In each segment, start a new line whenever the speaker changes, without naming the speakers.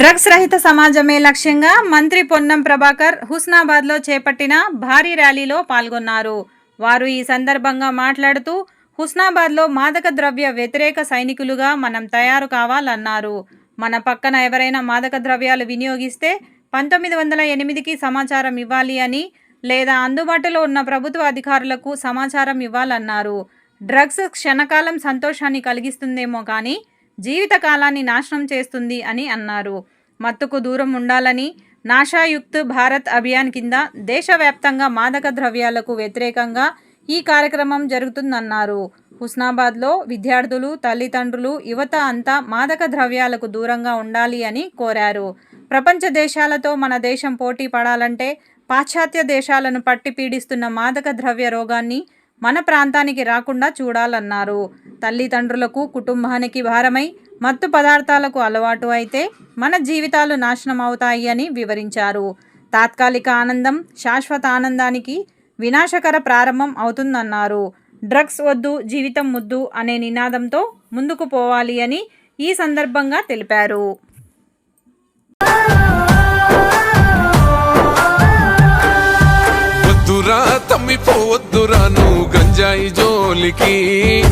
Drugs రహిత సమాజమే లక్ష్యంగా మంత్రి పొన్నం ప్రభాకర్ హుస్నాబాద్లో చేపట్టిన భారీ ర్యాలీలో పాల్గొన్నారు. వారు ఈ సందర్భంగా మాట్లాడుతూ హుస్నాబాద్లో మాదక ద్రవ్య వ్యతిరేక సైనికులుగా మనం తయారు కావాలన్నారు. మన పక్కన ఎవరైనా మాదక ద్రవ్యాలు వినియోగిస్తే పంతొమ్మిది వందల ఎనిమిదికి సమాచారం ఇవ్వాలి అని లేదా అందుబాటులో ఉన్న ప్రభుత్వ అధికారులకు సమాచారం ఇవ్వాలన్నారు. డ్రగ్స్ క్షణకాలం సంతోషాన్ని కలిగిస్తుందేమో కానీ జీవితకాలాన్ని నాశనం చేస్తుంది అని అన్నారు. మత్తుకు దూరం ఉండాలని నాశాయుక్త్ భారత్ అభియాన్ కింద దేశవ్యాప్తంగా మాదక ద్రవ్యాలకు వ్యతిరేకంగా ఈ కార్యక్రమం జరుగుతుందన్నారు. హుస్నాబాద్లో విద్యార్థులు తల్లిదండ్రులు యువత అంతా మాదక ద్రవ్యాలకు దూరంగా ఉండాలి అని కోరారు. ప్రపంచ దేశాలతో మన దేశం పోటీ పడాలంటే పాశ్చాత్య దేశాలను పట్టి పీడిస్తున్న మాదక ద్రవ్య రోగాన్ని మన ప్రాంతానికి రాకుండా చూడాలన్నారు. తల్లిదండ్రులకు కుటుంబానికి భారమై మత్తు పదార్థాలకు అలవాటు అయితే మన జీవితాలు నాశనం అవుతాయి అని వివరించారు. తాత్కాలిక ఆనందం శాశ్వత ఆనందానికి వినాశకర ప్రారంభం అవుతుందన్నారు. డ్రగ్స్ వద్దు జీవితం ముద్దు అనే నినాదంతో ముందుకు పోవాలి అని ఈ సందర్భంగా తెలిపారు.
గాలికి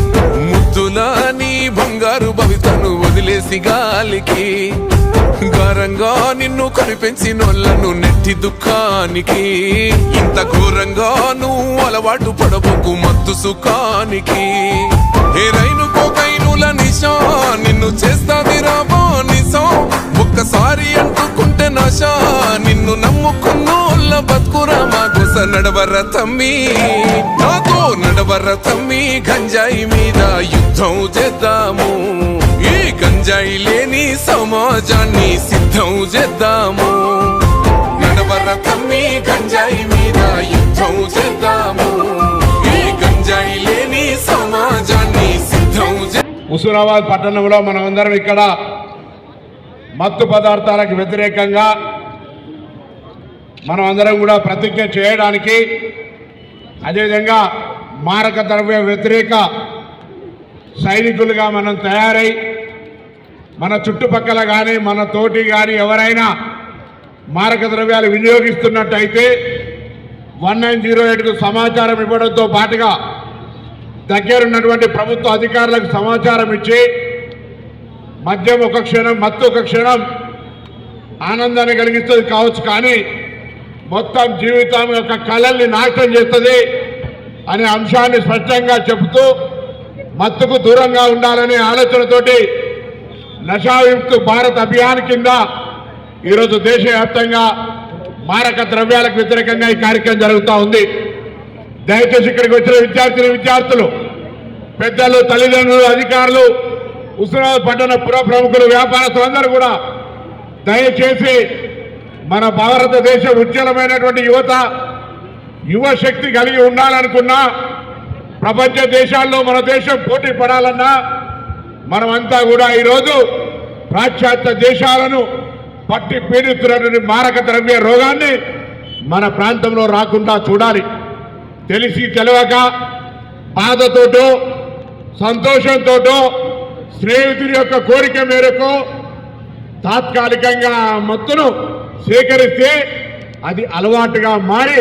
ముద్దులా నీ బంగారు భవితను వదిలేసి గాలికి. ఘోరంగా నిన్ను కనిపెంచినోళ్ళను నెట్టి దుఃఖానికి. ఇంత ఘోరంగా నువ్వు అలవాటు పడబోకు మత్తు సుఖానికి. ఏ రైను కోకైనుల నిశా నిన్ను చేస్తాది రాబో నిశా ఒక్కసారి అంటుకుంటే నాశా నిన్ను నమ్ముకు మా నడవర తమ్మి నాతో నడవర తమ్మి గంజాయి మీద యుద్ధం చేద్దాము. ఈ గంజాయి లేని సమాజాన్ని సిద్ధం చేద్దాము. నడవర తమ్మి గంజాయి మీద యుద్ధం చేద్దాము. ఈ గంజాయి లేని సమాజాన్ని సిద్ధం చేద్దాము
హుసూరాబాద్ పట్టణంలో మనమందరం ఇక్కడ మత్తు పదార్థాలకు వ్యతిరేకంగా మనం అందరం కూడా ప్రతిజ్ఞ చేయడానికి అదేవిధంగా మారక ద్రవ్య వ్యతిరేక సైనికులుగా మనం తయారై మన చుట్టుపక్కల కానీ మన తోటి కానీ ఎవరైనా మారక ద్రవ్యాలు వినియోగిస్తున్నట్టయితే వన్ నైన్ జీరో ఎయిట్కు సమాచారం ఇవ్వడంతో పాటుగా దగ్గరున్నటువంటి ప్రభుత్వ అధికారులకు సమాచారం ఇచ్చి మద్యం ఒక క్షణం మత్తు ఒక క్షణం ఆనందాన్ని కలిగిస్తుంది కావచ్చు కానీ మొత్తం జీవితం యొక్క కళల్ని నాశనం చేస్తుంది అనే అంశాన్ని స్పష్టంగా చెబుతూ మత్తుకు దూరంగా ఉండాలనే ఆలోచనతోటి నషాయుక్త భారత్ అభియాన్ కింద ఈరోజు దేశవ్యాప్తంగా మారక ద్రవ్యాలకు వ్యతిరేకంగా ఈ కార్యక్రమం జరుగుతూ ఉంది. దయచేసి ఇక్కడికి వచ్చిన విద్యార్థులు విద్యార్థులు పెద్దలు తల్లిదండ్రులు అధికారులు ఉస్మానాబాద్ పట్టణ పుర ప్రముఖులు వ్యాపారస్తులు అందరూ కూడా దయచేసి మన భారతదేశ ఉజ్వలమైనటువంటి యువత యువశక్తి కలిగి ఉండాలనుకున్నా ప్రపంచ దేశాల్లో మన దేశం పోటీ పడాలన్నా మనమంతా కూడా ఈరోజు పాశ్చాత్య దేశాలను పట్టి పీడిస్తున్నటువంటి మారక ద్రవ్య రోగాన్ని మన ప్రాంతంలో రాకుండా చూడాలి. తెలిసి తెలవక బాధతోటో సంతోషంతోటో స్నేహితుడి యొక్క కోరిక మేరకు తాత్కాలికంగా మత్తును సేకరిస్తే అది అలవాటుగా మారి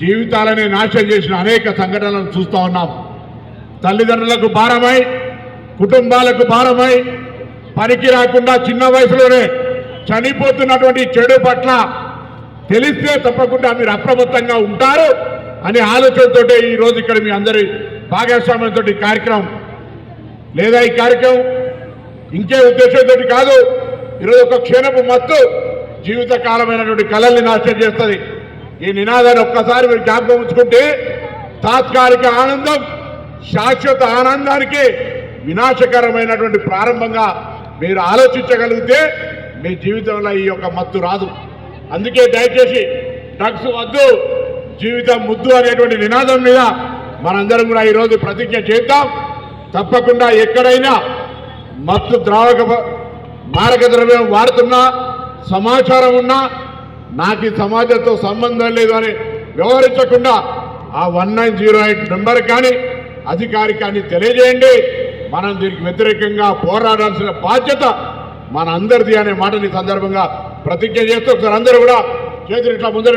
జీవితాలని నాశనం చేసిన అనేక సంఘటనలను చూస్తూ ఉన్నాం. తల్లిదండ్రులకు భారమై కుటుంబాలకు భారమై పనికి రాకుండా చిన్న వయసులోనే చనిపోతున్నటువంటి చెడు పట్ల తెలిస్తే తప్పకుండా మీరు అప్రమత్తంగా ఉంటారు అనే ఆలోచనతో ఈ రోజు ఇక్కడ మీ అందరి భాగస్వామ్యంతో ఈ కార్యక్రమం. లేదా ఈ కార్యక్రమం ఇంకే ఉద్దేశంతో కాదు ఈరోజు ఒక క్షీణపు మత్తు జీవితకాలమైనటువంటి కళల్ని నాశనం చేస్తుంది. ఈ నినాదాన్ని ఒక్కసారి మీరు జ్ఞాపకం ఉంచుకుంటే తాత్కాలిక ఆనందం శాశ్వత ఆనందానికి వినాశకరమైనటువంటి ప్రారంభంగా మీరు ఆలోచించగలిగితే మీ జీవితంలో ఈ యొక్క మత్తు రాదు. అందుకే దయచేసి డ్రగ్స్ వద్దు జీవితం ముద్దు అనేటువంటి నినాదం మీద మనందరం కూడా ఈరోజు ప్రతిజ్ఞ చేద్దాం. తప్పకుండా ఎక్కడైనా మత్తు ద్రావక మారక ద్రవ్యం వాడుతున్నా సమాచారం ఉన్నా నాకు ఈ సమాజంతో సంబంధం లేదు అని వ్యవహరించకుండా ఆ one nine zero eight number కానీ అధికారికాన్ని తెలియజేయండి. మనం దీనికి వ్యతిరేకంగా పోరాడాల్సిన బాధ్యత మన అందరిది అనే మాటని సందర్భంగా ప్రతిజ్ఞ చేస్తూ ఒకసారి అందరూ కూడా చేతులు ఇట్లా ముందర